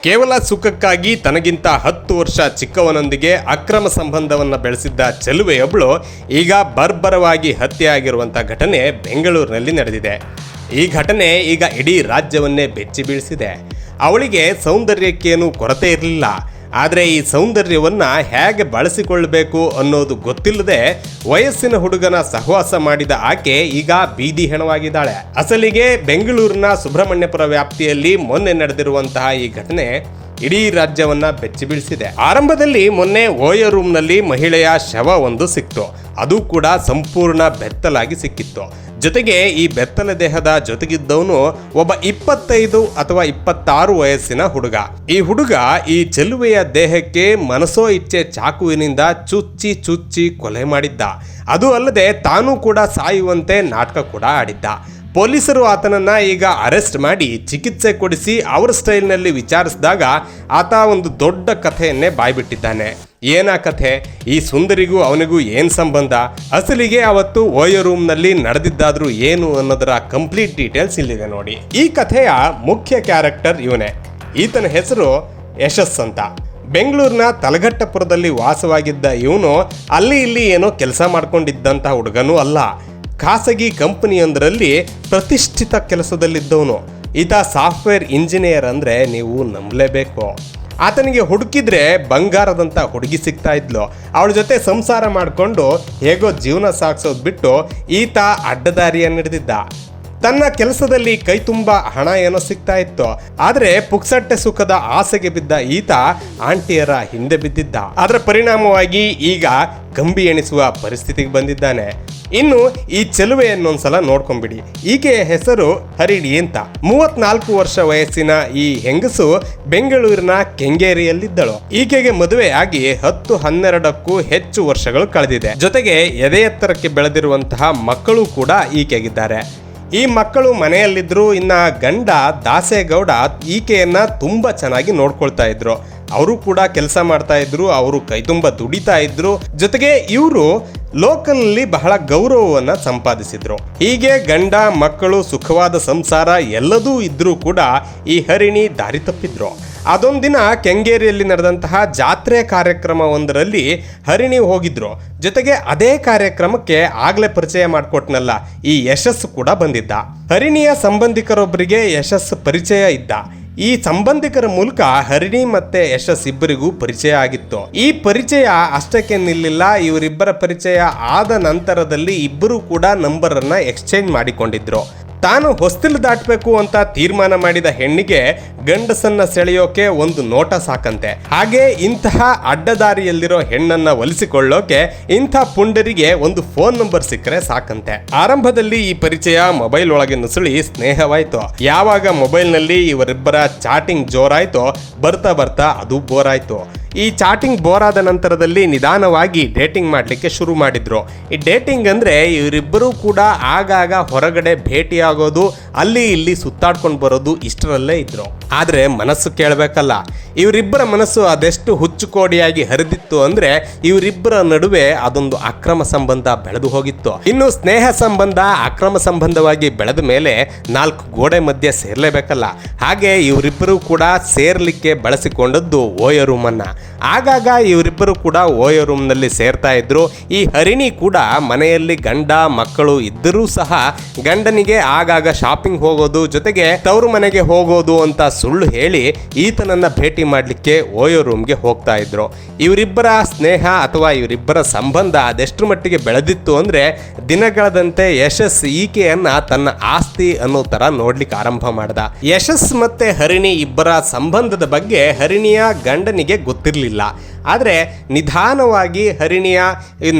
ಕೇವಲ ಸುಖಕ್ಕಾಗಿ ತನಗಿಂತ ಹತ್ತು ವರ್ಷ ಚಿಕ್ಕವನೊಂದಿಗೆ ಅಕ್ರಮ ಸಂಬಂಧವನ್ನು ಬೆಳೆಸಿದ್ದ ಚೆಲುವೆಯೊಬ್ಬಳು ಈಗ ಬರ್ಬರವಾಗಿ ಹತ್ಯೆಯಾಗಿರುವಂಥ ಘಟನೆ ಬೆಂಗಳೂರಿನಲ್ಲಿ ನಡೆದಿದೆ. ಈ ಘಟನೆ ಈಗ ಇಡೀ ರಾಜ್ಯವನ್ನೇ ಬೆಚ್ಚಿ ಬೀಳಿಸಿದೆ ಅವಳಿಗೆ ಸೌಂದರ್ಯಕ್ಕೇನು ಕೊರತೆ ಇರಲಿಲ್ಲ. ಆದರೆ ಈ ಸೌಂದರ್ಯವನ್ನು ಹೇಗೆ ಬಳಸಿಕೊಳ್ಳಬೇಕು ಅನ್ನೋದು ಗೊತ್ತಿಲ್ಲದೆ ವಯಸ್ಸಿನ ಹುಡುಗನ ಸಹವಾಸ ಮಾಡಿದ ಆಕೆ ಈಗ ಬೀದಿ ಹೆಣವಾಗಿದ್ದಾಳೆ. ಅಸಲಿಗೆ ಬೆಂಗಳೂರಿನ ಸುಬ್ರಹ್ಮಣ್ಯಪುರ ವ್ಯಾಪ್ತಿಯಲ್ಲಿ ಮೊನ್ನೆ ನಡೆದಿರುವಂತಹ ಈ ಘಟನೆ ಇಡೀ ರಾಜ್ಯವನ್ನ ಬೆಚ್ಚಿ ಬೀಳಿಸಿದೆ ಆರಂಭದಲ್ಲಿ ಮೊನ್ನೆ ಓಯೋ ರೂಮ್ನಲ್ಲಿ ಮಹಿಳೆಯ ಶವ ಒಂದು ಸಿಕ್ತು. ಅದು ಕೂಡ ಸಂಪೂರ್ಣ ಬೆತ್ತಲಾಗಿ ಸಿಕ್ಕಿತ್ತು. ಜೊತೆಗೆ ಈ ಬೆತ್ತಲ ದೇಹದ ಜೊತೆಗಿದ್ದವನು ಒಬ್ಬ ಇಪ್ಪತ್ತೈದು ಅಥವಾ ಇಪ್ಪತ್ತಾರು ವಯಸ್ಸಿನ ಹುಡುಗ. ಈ ಹುಡುಗ ಈ ಚೆಲುವೆಯ ದೇಹಕ್ಕೆ ಮನಸೋ ಇಚ್ಛೆ ಚಾಕುವಿನಿಂದ ಚುಚ್ಚಿ ಚುಚ್ಚಿ ಕೊಲೆ ಮಾಡಿದ್ದ. ಅದು ಅಲ್ಲದೆ ತಾನೂ ಕೂಡ ಸಾಯುವಂತೆ ನಾಟಕ ಕೂಡ ಆಡಿದ್ದ. ಪೊಲೀಸರು ಆತನನ್ನ ಈಗ ಅರೆಸ್ಟ್ ಮಾಡಿ ಚಿಕಿತ್ಸೆ ಕೊಡಿಸಿ ಅವರ ಸ್ಟೈಲ್ನಲ್ಲಿ ವಿಚಾರಿಸಿದಾಗ ಆತ ಒಂದು ದೊಡ್ಡ ಕಥೆಯನ್ನೇ ಬಾಯ್ಬಿಟ್ಟಿದ್ದಾನೆ. ಏನ ಕಥೆ? ಈ ಸುಂದರಿಗೂ ಅವನಿಗೂ ಏನು ಸಂಬಂಧ? ಅಸಲಿಗೆ ಅವತ್ತು ಓಯೋ ರೂಮ್ನಲ್ಲಿ ನಡೆದಿದ್ದಾದ್ರೂ ಏನು ಅನ್ನೋದರ ಕಂಪ್ಲೀಟ್ ಡೀಟೇಲ್ಸ್ ಇಲ್ಲಿದೆ ನೋಡಿ. ಈ ಕಥೆಯ ಮುಖ್ಯ ಕ್ಯಾರೆಕ್ಟರ್ ಇವನೇ. ಈತನ ಹೆಸರು ಯಶಸ್ ಅಂತ. ಬೆಂಗಳೂರಿನ ತಲಘಟ್ಟಪುರದಲ್ಲಿ ವಾಸವಾಗಿದ್ದ ಇವನು ಅಲ್ಲಿ ಇಲ್ಲಿ ಏನೋ ಕೆಲಸ ಮಾಡ್ಕೊಂಡಿದ್ದಂಥ ಹುಡುಗನೂ ಅಲ್ಲ. ಖಾಸಗಿ ಕಂಪನಿಯೊಂದರಲ್ಲಿ ಪ್ರತಿಷ್ಠಿತ ಕೆಲಸದಲ್ಲಿದ್ದವನು. ಈತ ಸಾಫ್ಟ್ವೇರ್ ಇಂಜಿನಿಯರ್ ಅಂದರೆ ನೀವು ನಂಬಲೇಬೇಕು. ಆತನಿಗೆ ಹುಡುಕಿದ್ರೆ ಬಂಗಾರದಂಥ ಹುಡುಗಿ ಸಿಗ್ತಾ ಇದ್ಲು. ಅವಳ ಜೊತೆ ಸಂಸಾರ ಮಾಡಿಕೊಂಡು ಹೇಗೋ ಜೀವನ ಸಾಗಿಸೋದು ಬಿಟ್ಟು ಈತ ಅಡ್ಡದಾರಿಯನ್ನು ಹಿಡಿದಿದ್ದ. ತನ್ನ ಕೆಲಸದಲ್ಲಿ ಕೈ ತುಂಬ ಹಣ ಏನೋ ಸಿಗ್ತಾ ಇತ್ತು. ಆದರೆ ಪುಕ್ಸಟ್ಟೆ ಸುಖದ ಆಸೆಗೆ ಬಿದ್ದ ಈತ ಆಂಟಿಯರ ಹಿಂದೆ ಬಿದ್ದಿದ್ದ. ಅದರ ಪರಿಣಾಮವಾಗಿ ಈಗ ಕಂಬಿ ಎಣಿಸುವ ಪರಿಸ್ಥಿತಿಗೆ ಬಂದಿದ್ದಾನೆ. ಇನ್ನು ಈ ಚೆಲುವೆಯನ್ನೊಂದ್ಸಲ ನೋಡ್ಕೊಂಬಿಡಿ. ಈಕೆಯ ಹೆಸರು ಹರಿಡಿ ಅಂತ. ಮೂವತ್ನಾಲ್ಕು ವರ್ಷ ವಯಸ್ಸಿನ ಈ ಹೆಂಗಸು ಬೆಂಗಳೂರಿನ ಕೆಂಗೇರಿಯಲ್ಲಿದ್ದಳು. ಈಕೆಗೆ ಮದುವೆಯಾಗಿ ಹತ್ತು ಹನ್ನೆರಡಕ್ಕೂ ಹೆಚ್ಚು ವರ್ಷಗಳು ಕಳೆದಿದೆ. ಜೊತೆಗೆ ಎದೆ ಎತ್ತರಕ್ಕೆ ಬೆಳೆದಿರುವಂತಹ ಮಕ್ಕಳು ಕೂಡ ಈಕೆಗಿದ್ದಾರೆ. ಈ ಮಕ್ಕಳು ಮನೆಯಲ್ಲಿದ್ರು ಇನ್ನ ಗಂಡ ದಾಸೇಗೌಡ ಈಕೆಯನ್ನ ತುಂಬಾ ಚೆನ್ನಾಗಿ ನೋಡ್ಕೊಳ್ತಾ ಇದ್ರು. ಅವರು ಕೂಡ ಕೆಲಸ ಮಾಡ್ತಾ ಇದ್ರು, ಅವರು ಕೈ ತುಂಬ ದುಡಿತಾ ಇದ್ರು. ಜೊತೆಗೆ ಇವರು ಲೋಕಲ್ನಲ್ಲಿ ಬಹಳ ಗೌರವವನ್ನು ಸಂಪಾದಿಸಿದ್ರು. ಹೀಗೆ ಗಂಡ, ಮಕ್ಕಳು, ಸುಖವಾದ ಸಂಸಾರ ಎಲ್ಲದೂ ಇದ್ರೂ ಕೂಡ ಈ ಹರಿಣಿ ದಾರಿ ತಪ್ಪಿದ್ರು. ಅದೊಂದಿನ ಕೆಂಗೇರಿಯಲ್ಲಿ ನಡೆದಂತಹ ಜಾತ್ರೆ ಕಾರ್ಯಕ್ರಮ ಒಂದರಲ್ಲಿ ಹರಿಣಿ ಹೋಗಿದ್ರು. ಜೊತೆಗೆ ಅದೇ ಕಾರ್ಯಕ್ರಮಕ್ಕೆ ಆಗ್ಲೇ ಪರಿಚಯ ಮಾಡಿಕೊಟ್ನಲ್ಲ, ಈ ಯಶಸ್ಸು ಕೂಡ ಬಂದಿದ್ದ. ಹರಿಣಿಯ ಸಂಬಂಧಿಕರೊಬ್ಬರಿಗೆ ಯಶಸ್ಸು ಪರಿಚಯ ಇದ್ದ. ಈ ಸಂಬಂಧಿಕರ ಮೂಲಕ ಹರಿಣಿ ಮತ್ತೆ ಯಶಸ್ ಇಬ್ಬರಿಗೂ ಪರಿಚಯ ಆಗಿತ್ತು. ಈ ಪರಿಚಯ ಅಷ್ಟಕ್ಕೆ ನಿಲ್ಲಿಲ್ಲ. ಇವರಿಬ್ಬರ ಪರಿಚಯ ಆದ ನಂತರದಲ್ಲಿ ಇಬ್ಬರು ಕೂಡ ನಂಬರ್ ಅನ್ನ ಎಕ್ಸ್ಚೇಂಜ್ ಮಾಡಿಕೊಂಡಿದ್ರು. ತಾನು ಹೊಸ್ತಿಲು ದಾಟಬೇಕು ಅಂತ ತೀರ್ಮಾನ ಮಾಡಿದ ಹೆಣ್ಣಿಗೆ ಗಂಡಸನ್ನ ಸೆಳೆಯೋಕೆ ಒಂದು ನೋಟ ಸಾಕಂತೆ. ಹಾಗೆ ಇಂತಹ ಅಡ್ಡದಾರಿಯಲ್ಲಿರೋ ಹೆಣ್ಣನ್ನ ಒಲಿಸಿಕೊಳ್ಳೋಕೆ ಇಂಥ ಪುಂಡರಿಗೆ ಒಂದು ಫೋನ್ ನಂಬರ್ ಸಿಕ್ಕರೆ ಸಾಕಂತೆ. ಆರಂಭದಲ್ಲಿ ಈ ಪರಿಚಯ ಮೊಬೈಲ್ ಒಳಗೆ ನುಸುಳಿ ಸ್ನೇಹವಾಯ್ತು. ಯಾವಾಗ ಮೊಬೈಲ್ನಲ್ಲಿ ಇವರಿಬ್ಬರ ಚಾಟಿಂಗ್ ಜೋರಾಯ್ತೋ ಬರ್ತಾ ಬರ್ತಾ ಅದು ಬೋರಾಯ್ತು. ಈ ಚಾಟಿಂಗ್ ಬೋರ್ ಆದ ನಂತರದಲ್ಲಿ ನಿಧಾನವಾಗಿ ಡೇಟಿಂಗ್ ಮಾಡಲಿಕ್ಕೆ ಶುರು ಮಾಡಿದ್ರು. ಈ ಡೇಟಿಂಗ್ ಅಂದರೆ ಇವರಿಬ್ಬರೂ ಕೂಡ ಆಗಾಗ ಹೊರಗಡೆ ಭೇಟಿಯಾಗೋದು, ಅಲ್ಲಿ ಇಲ್ಲಿ ಸುತ್ತಾಡ್ಕೊಂಡು ಬರೋದು ಇಷ್ಟರಲ್ಲೇ ಇದ್ರು. ಆದರೆ ಮನಸ್ಸು ಕೇಳಬೇಕಲ್ಲ. ಇವರಿಬ್ಬರ ಮನಸ್ಸು ಅದೆಷ್ಟು ಹುಚ್ಚುಕೋಡಿಯಾಗಿ ಹರಿದಿತ್ತು ಅಂದರೆ ಇವರಿಬ್ಬರ ನಡುವೆ ಅದೊಂದು ಅಕ್ರಮ ಸಂಬಂಧ ಬೆಳೆದು ಹೋಗಿತ್ತು. ಇನ್ನು ಸ್ನೇಹ ಸಂಬಂಧ, ಅಕ್ರಮ ಸಂಬಂಧವಾಗಿ ಬೆಳೆದ ಮೇಲೆ ನಾಲ್ಕು ಗೋಡೆ ಮಧ್ಯೆ ಸೇರಲೇಬೇಕಲ್ಲ. ಹಾಗೆ ಇವರಿಬ್ಬರು ಕೂಡ ಸೇರ್ಲಿಕ್ಕೆ ಬಳಸಿಕೊಂಡದ್ದು ಓಯ ರೂಮನ್ನ ಆಗಾಗ ಇವರಿಬ್ಬರು ಕೂಡ ಓಯೋ ರೂಮ್ನಲ್ಲಿ ಸೇರ್ತಾ ಇದ್ರು. ಈ ಹರಿಣಿ ಕೂಡ ಮನೆಯಲ್ಲಿ ಗಂಡ, ಮಕ್ಕಳು ಇದ್ದರೂ ಸಹ ಗಂಡನಿಗೆ ಆಗಾಗ ಶಾಪಿಂಗ್ ಹೋಗೋದು, ಜೊತೆಗೆ ತವರು ಮನೆಗೆ ಹೋಗೋದು ಅಂತ ಸುಳ್ಳು ಹೇಳಿ ಈತನನ್ನ ಭೇಟಿ ಮಾಡಲಿಕ್ಕೆ ಓಯೋ ರೂಮ್ಗೆ ಹೋಗ್ತಾ ಇದ್ರು. ಇವರಿಬ್ಬರ ಸ್ನೇಹ ಅಥವಾ ಇವರಿಬ್ಬರ ಸಂಬಂಧ ಅದೆಷ್ಟು ಮಟ್ಟಿಗೆ ಬೆಳೆದಿತ್ತು ಅಂದ್ರೆ ದಿನಗಳದಂತೆ ಯಶಸ್ ಈಕೆಯನ್ನ ತನ್ನ ಆಸ್ತಿ ಅನ್ನೋ ತರ ನೋಡ್ಲಿಕ್ಕೆ ಆರಂಭ ಮಾಡ್ದ. ಯಶಸ್ ಮತ್ತೆ ಹರಿಣಿ ಇಬ್ಬರ ಸಂಬಂಧದ ಬಗ್ಗೆ ಹರಿಣಿಯ ಗಂಡನಿಗೆ ಗೊತ್ತಿರಲಿಲ್ಲ ಆದರೆ ನಿಧಾನವಾಗಿ ಹರಿಣಿಯ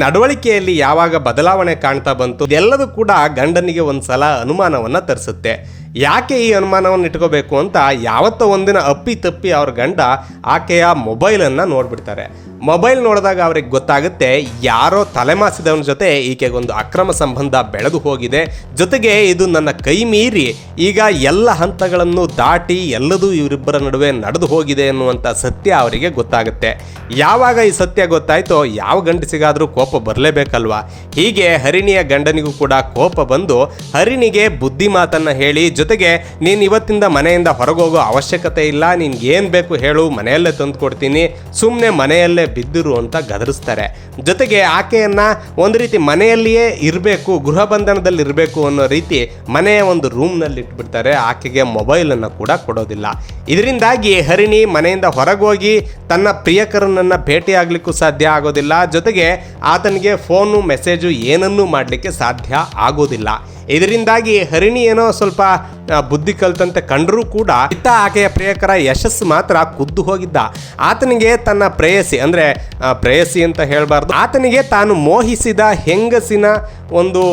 ನಡವಳಿಕೆಯಲ್ಲಿ ಯಾವಾಗ ಬದಲಾವಣೆ ಕಾಣ್ತಾ ಬಂತು ಎಲ್ಲದೂ ಕೂಡ ಗಂಡನಿಗೆ ಒಂದ್ಸಲ ಅನುಮಾನವನ್ನು ತರಿಸುತ್ತೆ. ಯಾಕೆ ಈ ಅನುಮಾನವನ್ನು ಇಟ್ಕೋಬೇಕು ಅಂತ ಯಾವತ್ತೋ ಒಂದಿನ ಅಪ್ಪಿ ತಪ್ಪಿ ಅವ್ರ ಗಂಡ ಆಕೆಯ ಮೊಬೈಲನ್ನು ನೋಡ್ಬಿಡ್ತಾರೆ. ಮೊಬೈಲ್ ನೋಡಿದಾಗ ಅವ್ರಿಗೆ ಗೊತ್ತಾಗುತ್ತೆ ಯಾರೋ ತಲೆಮಾಸಿದವನ ಜೊತೆ ಈಕೆಗೊಂದು ಅಕ್ರಮ ಸಂಬಂಧ ಬೆಳೆದು ಹೋಗಿದೆ. ಜೊತೆಗೆ ಇದು ನನ್ನ ಕೈ ಮೀರಿ ಈಗ ಎಲ್ಲ ಹಂತಗಳನ್ನು ದಾಟಿ ಎಲ್ಲದೂ ಇವರಿಬ್ಬರ ನಡುವೆ ನಡೆದು ಹೋಗಿದೆ ಅನ್ನುವಂಥ ಸತ್ಯ ಅವರಿಗೆ ಗೊತ್ತಾಗುತ್ತೆ. ಯಾವಾಗ ಈ ಸತ್ಯ ಗೊತ್ತಾಯ್ತೋ, ಯಾವ ಗಂಡಸಿಗಾದರೂ ಕೋಪ ಬರಲೇಬೇಕಲ್ವಾ? ಹೀಗೆ ಹರಿಣಿಯ ಗಂಡನಿಗೂ ಕೂಡ ಕೋಪ ಬಂದು ಹರಿಣಿಗೆ ಬುದ್ಧಿ ಮಾತನ್ನ ಹೇಳಿ, ಜೊತೆಗೆ ನೀನು ಇವತ್ತಿಂದ ಮನೆಯಿಂದ ಹೊರಗೋಗೋ ಅವಶ್ಯಕತೆ ಇಲ್ಲ, ನಿನ್ಗೆ ಏನು ಬೇಕು ಹೇಳು, ಮನೆಯಲ್ಲೇ ತಂದು ಕೊಡ್ತೀನಿ ಸುಮ್ಮನೆ ಮನೆಯಲ್ಲೇ ಬಿದ್ದಿರು ಅಂತ ಗದರಿಸ್ತಾರೆ. ಜೊತೆಗೆ ಆಕೆಯನ್ನು ಒಂದು ರೀತಿ ಮನೆಯಲ್ಲಿಯೇ ಇರಬೇಕು, ಗೃಹ ಬಂಧನದಲ್ಲಿ ಇರಬೇಕು ಅನ್ನೋ ರೀತಿ ಮನೆಯ ಒಂದು ರೂಮ್ನಲ್ಲಿ ಇಟ್ಬಿಡ್ತಾರೆ, ಆಕೆಗೆ ಮೊಬೈಲನ್ನು ಕೂಡ ಕೊಡೋದಿಲ್ಲ. ಇದರಿಂದಾಗಿ ಹರಿಣಿ ಮನೆಯಿಂದ ಹೊರಗೋಗಿ ತನ್ನ ಪ್ರಿಯಕರನನ್ನು ಭೇಟಿಯಾಗಲಿಕ್ಕೂ ಸಾಧ್ಯ ಆಗೋದಿಲ್ಲ. ಜೊತೆಗೆ ಆತನಿಗೆ ಫೋನು, ಮೆಸೇಜು ಏನನ್ನೂ ಮಾಡಲಿಕ್ಕೆ ಸಾಧ್ಯ ಆಗೋದಿಲ್ಲ. ಇದರಿಂದಾಗಿ ಹರಿಣಿ ಏನೋ ಸ್ವಲ್ಪ ಬುದ್ಧಿ ಕಲ್ತಂತೆ ಕಂಡರೂ ಕೂಡ ಇತ್ತ ಆಕೆಯ ಪ್ರಿಯಕರ ಯಶಸ್ಸು ಮಾತ್ರ ಕುದ್ದು ಹೋಗಿದ್ದ. ಆತನಿಗೆ ತನ್ನ ಪ್ರೇಯಸಿ, ಅಂದರೆ ಪ್ರೇಯಸಿ ಅಂತ ಹೇಳಬಾರ್ದು. ಆತನಿಗೆ ತಾನು ಮೋಹಿಸಿದ ಹೆಂಗಸಿನ ಒಂದು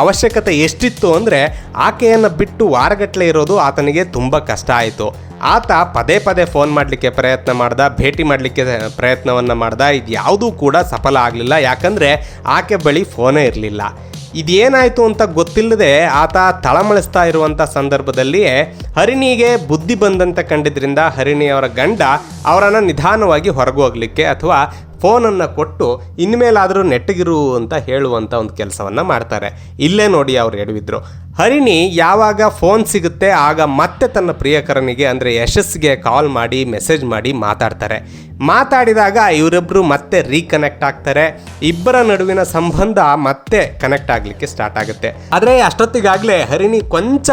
ಅವಶ್ಯಕತೆ ಎಷ್ಟಿತ್ತು ಅಂದರೆ, ಆಕೆಯನ್ನು ಬಿಟ್ಟು ವಾರಗಟ್ಟಲೆ ಇರೋದು ಆತನಿಗೆ ತುಂಬ ಕಷ್ಟ ಆಯಿತು. ಆತ ಪದೇ ಪದೇ ಫೋನ್ ಮಾಡಲಿಕ್ಕೆ ಪ್ರಯತ್ನ ಮಾಡ್ದ, ಭೇಟಿ ಮಾಡಲಿಕ್ಕೆ ಪ್ರಯತ್ನವನ್ನು ಮಾಡ್ದ, ಇದು ಯಾವುದೂ ಕೂಡ ಸಫಲ ಆಗಲಿಲ್ಲ. ಯಾಕಂದರೆ ಆಕೆ ಬಳಿ ಫೋನೇ ಇರಲಿಲ್ಲ. ಇದೇನಾಯಿತು ಅಂತ ಗೊತ್ತಿಲ್ಲದೆ ಆತ ತಳಮಳಿಸ್ತಾ ಇರುವಂಥ ಸಂದರ್ಭದಲ್ಲಿಯೇ ಹರಿಣಿಗೆ ಬುದ್ಧಿ ಬಂದಂತೆ ಕಂಡಿದ್ರಿಂದ ಹರಿಣಿಯವರ ಗಂಡ ಅವರನ್ನು ನಿಧಾನವಾಗಿ ಹೊರಗೆ ಹೋಗಲಿಕ್ಕೆ ಅಥವಾ ಫೋನನ್ನು ಕೊಟ್ಟು ಇನ್ಮೇಲಾದರೂ ನೆಟ್ಟಗಿರು ಅಂತ ಹೇಳುವಂಥ ಒಂದು ಕೆಲಸವನ್ನು ಮಾಡ್ತಾರೆ. ಇಲ್ಲೇ ನೋಡಿ ಅವ್ರು ಎಡವಿದ್ರು. ಹರಿಣಿ ಯಾವಾಗ ಫೋನ್ ಸಿಗುತ್ತೆ, ಆಗ ಮತ್ತೆ ತನ್ನ ಪ್ರಿಯಕರನಿಗೆ, ಅಂದರೆ ಯಶಸ್ಸಿಗೆ ಕಾಲ್ ಮಾಡಿ ಮೆಸೇಜ್ ಮಾಡಿ ಮಾತಾಡ್ತಾರೆ. ಮಾತಾಡಿದಾಗ ಇವರಿಬ್ಬರು ಮತ್ತೆ ರೀಕನೆಕ್ಟ್ ಆಗ್ತಾರೆ. ಇಬ್ಬರ ನಡುವಿನ ಸಂಬಂಧ ಮತ್ತೆ ಕನೆಕ್ಟ್ ಆಗಲಿಕ್ಕೆ ಸ್ಟಾರ್ಟ್ ಆಗುತ್ತೆ. ಆದರೆ ಅಷ್ಟೊತ್ತಿಗಾಗಲೇ ಹರಿಣಿ ಕೊಂಚ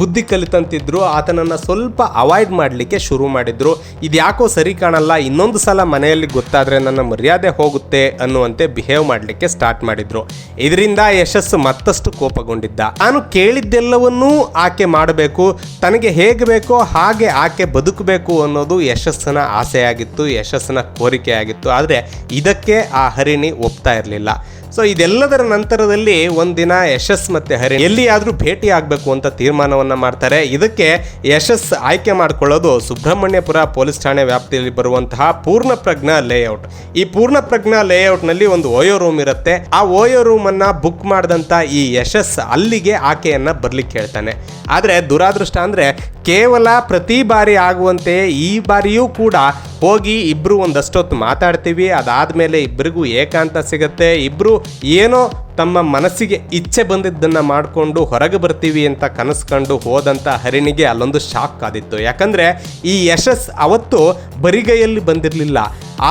ಬುದ್ಧಿ ಕಲಿತಂತಿದ್ರು, ಆತನನ್ನು ಸ್ವಲ್ಪ ಅವಾಯ್ಡ್ ಮಾಡಲಿಕ್ಕೆ ಶುರು ಮಾಡಿದ್ರು. ಇದ್ಯಾಕೋ ಸರಿ ಕಾಣಲ್ಲ, ಇನ್ನೊಂದು ಸಲ ಮನೆಯಲ್ಲಿ ಗೊತ್ತಾದರೆ ನನ್ನ ಮರ್ಯಾದೆ ಹೋಗುತ್ತೆ ಅನ್ನುವಂತೆ ಬಿಹೇವ್ ಮಾಡಲಿಕ್ಕೆ ಸ್ಟಾರ್ಟ್ ಮಾಡಿದ್ರು. ಇದರಿಂದ ಯಶಸ್ಸು ಮತ್ತಷ್ಟು ಕೋಪಗೊಂಡಿದ್ದ. ನಾನು ಕೇಳಿದ್ದೆಲ್ಲವನ್ನೂ ಆಕೆ ಮಾಡಬೇಕು, ತನಗೆ ಹೇಗೆ ಬೇಕೋ ಹಾಗೆ ಆಕೆ ಬದುಕಬೇಕು ಅನ್ನೋದು ಯಶಸ್ಸನ ಆಸೆಯಾಗಿತ್ತು, ಯಶಸ್ಸನ ಕೋರಿಕೆಯಾಗಿತ್ತು. ಆದರೆ ಇದಕ್ಕೆ ಆ ಹರಿಣಿ ಒಪ್ತಾ ಇರಲಿಲ್ಲ. ಸೊ ಇದೆಲ್ಲದರ ನಂತರದಲ್ಲಿ ಒಂದಿನ ಯಶಸ್ ಮತ್ತು ಹರಿಣಿ ಎಲ್ಲಿಯಾದರೂ ಭೇಟಿ ಆಗಬೇಕು ಅಂತ ತೀರ್ಮಾನವನ್ನು ಮಾಡ್ತಾರೆ. ಇದಕ್ಕೆ ಯಶಸ್ ಆಯ್ಕೆ ಮಾಡಿಕೊಳ್ಳೋದು ಸುಬ್ರಹ್ಮಣ್ಯಪುರ ಪೊಲೀಸ್ ಠಾಣೆ ವ್ಯಾಪ್ತಿಯಲ್ಲಿ ಬರುವಂತಹ ಪೂರ್ಣ ಪ್ರಜ್ಞಾ ಲೇಔಟ್. ಈ ಪೂರ್ಣ ಪ್ರಜ್ಞಾ ಲೇಔಟ್ನಲ್ಲಿ ಒಂದು ಓಯೋ ರೂಮ್ ಇರುತ್ತೆ. ಆ ಓಯೋ ರೂಮನ್ನು ಬುಕ್ ಮಾಡಿದಂಥ ಈ ಯಶಸ್ ಅಲ್ಲಿಗೆ ಆಕೆಯನ್ನ ಬರಲಿಕ್ಕೆ ಹೇಳ್ತಾನೆ. ಆದರೆ ದುರಾದೃಷ್ಟ ಅಂದರೆ ಕೇವಲ ಪ್ರತಿ ಬಾರಿ ಆಗುವಂತೆ ಈ ಬಾರಿಯೂ ಕೂಡ ಹೋಗಿ ಇಬ್ಬರು ಒಂದಷ್ಟೊತ್ತು ಮಾತಾಡ್ತೀವಿ, ಅದಾದಮೇಲೆ ಇಬ್ಬರಿಗೂ ಏಕಾಂತ ಸಿಗುತ್ತೆ ಇಬ್ಬರು ಏನೋ ತಮ್ಮ ಮನಸ್ಸಿಗೆ ಇಚ್ಛೆ ಬಂದಿದ್ದನ್ನು ಮಾಡಿಕೊಂಡು ಹೊರಗೆ ಬರ್ತೀವಿ ಅಂತ ಕನಸ್ಕೊಂಡು ಕಂಡು ಹೋದಂಥ ಹರಿಣಿಗೆ ಅಲ್ಲೊಂದು ಶಾಕ್ ಆದಿತ್ತು. ಯಾಕಂದರೆ ಈ ಯಶಸ್ ಅವತ್ತು ಬರಿಗೈಯಲ್ಲಿ ಬಂದಿರಲಿಲ್ಲ.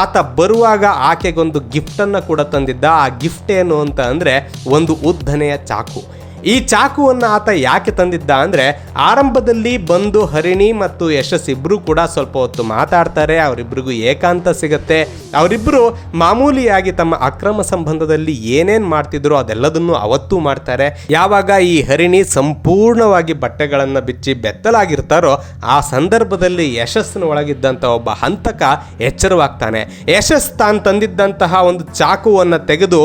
ಆತ ಬರುವಾಗ ಆಕೆಗೊಂದು ಗಿಫ್ಟನ್ನು ಕೂಡ ತಂದಿದ್ದ. ಆ ಗಿಫ್ಟ್ ಏನು ಅಂತ ಅಂದರೆ ಒಂದು ಉದ್ದನೆಯ ಚಾಕು. ಈ ಚಾಕುವನ್ನು ಆತ ಯಾಕೆ ತಂದಿದ್ದ ಅಂದರೆ ಆರಂಭದಲ್ಲಿ ಬಂದು ಹರಿಣಿ ಮತ್ತು ಯಶಸ್ ಇಬ್ಬರು ಕೂಡ ಸ್ವಲ್ಪ ಹೊತ್ತು ಮಾತಾಡ್ತಾರೆ ಅವರಿಬ್ಬರಿಗೂ ಏಕಾಂತ ಸಿಗತ್ತೆ. ಅವರಿಬ್ಬರು ಮಾಮೂಲಿಯಾಗಿ ತಮ್ಮ ಅಕ್ರಮ ಸಂಬಂಧದಲ್ಲಿ ಏನೇನು ಮಾಡ್ತಿದ್ರು ಅದೆಲ್ಲದನ್ನು ಅವತ್ತು ಮಾಡ್ತಾರೆ. ಯಾವಾಗ ಈ ಹರಿಣಿ ಸಂಪೂರ್ಣವಾಗಿ ಬಟ್ಟೆಗಳನ್ನು ಬಿಚ್ಚಿ ಬೆತ್ತಲಾಗಿರ್ತಾರೋ ಆ ಸಂದರ್ಭದಲ್ಲಿ ಯಶಸ್ಸಿನ ಒಳಗಿದ್ದಂಥ ಒಬ್ಬ ಹಂತಕ ಎಚ್ಚರವಾಗ್ತಾನೆ. ಯಶಸ್ ತಾನು ತಂದಿದ್ದಂತಹ ಒಂದು ಚಾಕುವನ್ನು ತೆಗೆದು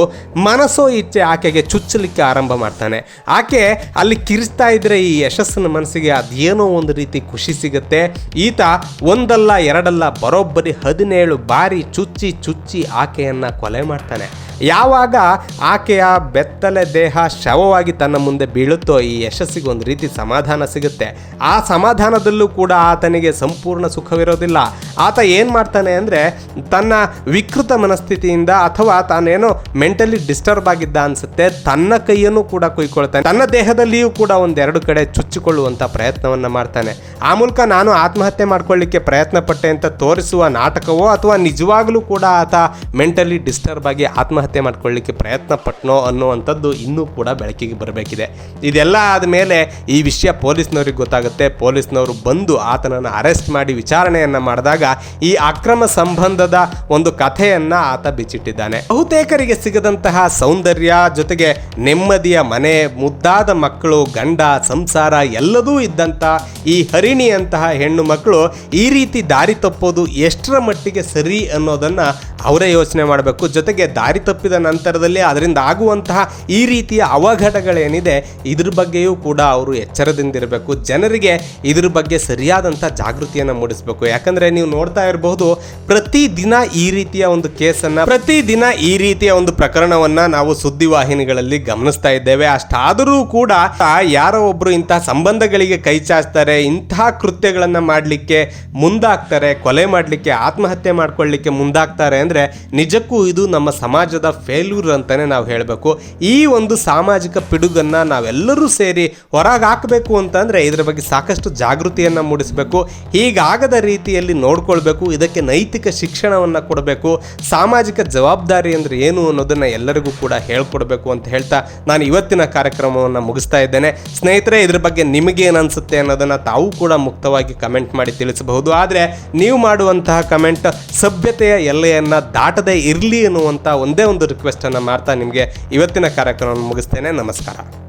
ಮನಸ್ಸೋ ಇಚ್ಛೆ ಆಕೆಗೆ ಚುಚ್ಚಲಿಕ್ಕೆ ಆರಂಭ ಮಾಡ್ತಾನೆ. ಆಕೆ ಅಲ್ಲಿ ಕಿರಿಸ್ತಾ ಇದ್ರೆ ಈ ಯಶಸ್ಸಿನ ಮನಸ್ಸಿಗೆ ಅದೇನೋ ಒಂದು ರೀತಿ ಖುಷಿ ಸಿಗುತ್ತೆ. ಈತ ಒಂದಲ್ಲ ಎರಡಲ್ಲ ಬರೋಬ್ಬರಿ ಹದಿನೇಳು ಬಾರಿ ಚುಚ್ಚಿ ಚುಚ್ಚಿ ಆಕೆಯನ್ನ ಕೊಲೆ ಮಾಡ್ತಾನೆ. ಯಾವಾಗ ಆಕೆಯ ಬೆತ್ತಲೆ ದೇಹ ಶವವಾಗಿ ತನ್ನ ಮುಂದೆ ಬೀಳುತ್ತೋ ಈ ಯಶಸ್ಸಿಗೆ ಒಂದು ರೀತಿ ಸಮಾಧಾನ ಸಿಗುತ್ತೆ. ಆ ಸಮಾಧಾನದಲ್ಲೂ ಕೂಡ ಆತನಿಗೆ ಸಂಪೂರ್ಣ ಸುಖವಿರೋದಿಲ್ಲ. ಆತ ಏನು ಮಾಡ್ತಾನೆ ಅಂದರೆ ತನ್ನ ವಿಕೃತ ಮನಸ್ಥಿತಿಯಿಂದ ಅಥವಾ ತಾನೇನೋ ಮೆಂಟಲಿ ಡಿಸ್ಟರ್ಬ್ ಆಗಿದ್ದ ಅನಿಸುತ್ತೆ. ತನ್ನ ಕೈಯನ್ನು ಕೂಡ ಕುಯ್ಕೊಳ್ತಾನೆ. ತನ್ನ ದೇಹದಲ್ಲಿಯೂ ಕೂಡ ಒಂದೆರಡು ಕಡೆ ಚುಚ್ಚಿಕೊಳ್ಳುವಂಥ ಪ್ರಯತ್ನವನ್ನು ಮಾಡ್ತಾನೆ. ಆ ಮೂಲಕ ನಾನು ಆತ್ಮಹತ್ಯೆ ಮಾಡ್ಕೊಳ್ಳಿಕ್ಕೆ ಪ್ರಯತ್ನ ಪಟ್ಟೆ ಅಂತ ತೋರಿಸುವ ನಾಟಕವೋ ಅಥವಾ ನಿಜವಾಗಲೂ ಕೂಡ ಆತ ಮೆಂಟಲಿ ಡಿಸ್ಟರ್ಬ್ ಆಗಿ ಆತ್ಮಹತ್ಯೆ ಮಾಡ್ಕೊಳ್ಳಿಕ್ಕೆ ಪ್ರಯತ್ನ ಪಟ್ನೋ ಅನ್ನುವಂಥದ್ದು ಇನ್ನೂ ಕೂಡ ಬೆಳಕಿಗೆ ಬರಬೇಕಿದೆ. ಇದೆಲ್ಲ ಆದಮೇಲೆ ಈ ವಿಷಯ ಪೊಲೀಸ್ನವ್ರಿಗೆ ಗೊತ್ತಾಗುತ್ತೆ. ಪೊಲೀಸ್ನವರು ಬಂದು ಆತನನ್ನು ಅರೆಸ್ಟ್ ಮಾಡಿ ವಿಚಾರಣೆಯನ್ನು ಮಾಡಿದಾಗ ಈ ಅಕ್ರಮ ಸಂಬಂಧದ ಒಂದು ಕಥೆಯನ್ನು ಆತ ಬಿಚ್ಚಿಟ್ಟಿದ್ದಾನೆ. ಬಹುತೇಕರಿಗೆ ಸಿಗದಂತಹ ಸೌಂದರ್ಯ ಜೊತೆಗೆ ನೆಮ್ಮದಿಯ ಮನೆ, ಮುದ್ದಾದ ಮಕ್ಕಳು, ಗಂಡ, ಸಂಸಾರ ಎಲ್ಲದೂ ಇದ್ದಂಥ ಈ ಹರಿಣಿಯಂತಹ ಹೆಣ್ಣು ಮಕ್ಕಳು ಈ ರೀತಿ ದಾರಿ ತಪ್ಪೋದು ಎಷ್ಟರ ಮಟ್ಟಿಗೆ ಸರಿ ಅನ್ನೋದನ್ನ ಅವರೇ ಯೋಚನೆ ಮಾಡಬೇಕು. ಜೊತೆಗೆ ದಾರಿ ತಪ್ಪಿದ ನಂತರದಲ್ಲಿ ಅದರಿಂದ ಆಗುವಂತಹ ಈ ರೀತಿಯ ಅವಘಡಗಳೇನಿದೆ, ಇದ್ರ ಬಗ್ಗೆಯೂ ಕೂಡ ಅವರು ಎಚ್ಚರದಿಂದಿರಬೇಕು. ಜನರಿಗೆ ಇದ್ರ ಬಗ್ಗೆ ಸರಿಯಾದಂಥ ಜಾಗೃತಿಯನ್ನು ಮೂಡಿಸಬೇಕು. ಯಾಕಂದ್ರೆ ನೀವು ನೋಡ್ತಾ ಇರಬಹುದು ಪ್ರತಿ ದಿನ ಈ ರೀತಿಯ ಒಂದು ಕೇಸನ್ನ ಪ್ರತಿ ದಿನ ಈ ರೀತಿಯ ಒಂದು ಪ್ರಕರಣವನ್ನ ನಾವು ಸುದ್ದಿವಾಹಿನಿಗಳಲ್ಲಿ ಗಮನಿಸ್ತಾ ಇದ್ದೇವೆ. ಅಷ್ಟಾದರೂ ಕೂಡ ಯಾರೋ ಒಬ್ಬರು ಇಂತಹ ಸಂಬಂಧಗಳಿಗೆ ಕೈ ಚಾಚ್ತಾರೆ, ಇಂತಹ ಕೃತ್ಯಗಳನ್ನು ಮಾಡಲಿಕ್ಕೆ ಮುಂದಾಗ್ತಾರೆ, ಕೊಲೆ ಮಾಡಲಿಕ್ಕೆ, ಆತ್ಮಹತ್ಯೆ ಮಾಡ್ಕೊಳ್ಳಿಕ್ಕೆ ಮುಂದಾಗ್ತಾರೆ ಅಂದ್ರೆ ನಿಜಕ್ಕೂ ಇದು ನಮ್ಮ ಸಮಾಜದ ಫೇಲ್ಯೂರ್ ಅಂತಾನೆ ನಾವು ಹೇಳಬೇಕು. ಈ ಒಂದು ಸಾಮಾಜಿಕ ಪಿಡುಗನ್ನ ನಾವೆಲ್ಲರೂ ಸೇರಿ ಹೊರಗೆ ಹಾಕಬೇಕು ಅಂತಂದ್ರೆ ಇದರ ಬಗ್ಗೆ ಸಾಕಷ್ಟು ಜಾಗೃತಿಯನ್ನ ಮೂಡಿಸಬೇಕು. ಹೀಗಾಗದ ರೀತಿಯಲ್ಲಿ ನೋಡ್ಕೊಳ್ಬೇಕು. ಇದಕ್ಕೆ ನೈತಿಕ ಶಿಕ್ಷಣವನ್ನ ಕೊಡಬೇಕು. ಸಾಮಾಜಿಕ ಜವಾಬ್ದಾರಿ ಅಂದ್ರೆ ಏನು ಅನ್ನೋದನ್ನ ಎಲ್ಲರಿಗೂ ಕೂಡ ಹೇಳ್ಕೊಡ್ಬೇಕು ಅಂತ ಹೇಳ್ತಾ ನಾನು ಇವತ್ತಿನ ಕಾರ್ಯಕ್ರಮವನ್ನು ಮುಗಿಸ್ತಾ ಇದ್ದೇನೆ. ಸ್ನೇಹಿತರೆ, ಇದ್ರ ಬಗ್ಗೆ ನಿಮಗೇನು ಅನ್ಸುತ್ತೆ ಅನ್ನೋದನ್ನ ತಾವು ಕೂಡ ಮುಕ್ತವಾಗಿ ಕಮೆಂಟ್ ಮಾಡಿ ತಿಳಿಸಬಹುದು. ಆದರೆ ನೀವು ಮಾಡುವಂತಹ ಕಮೆಂಟ್ ಸಭ್ಯತೆಯ ಎಲ್ಲೆಯನ್ನ ದಾಟದೇ ಇರಲಿ ಅನ್ನುವಂಥ ಒಂದೇ ಒಂದು ರಿಕ್ವೆಸ್ಟನ್ನು ಮಾಡ್ತಾ ನಿಮಗೆ ಇವತ್ತಿನ ಕಾರ್ಯಕ್ರಮವನ್ನು ಮುಗಿಸ್ತೇನೆ. ನಮಸ್ಕಾರ.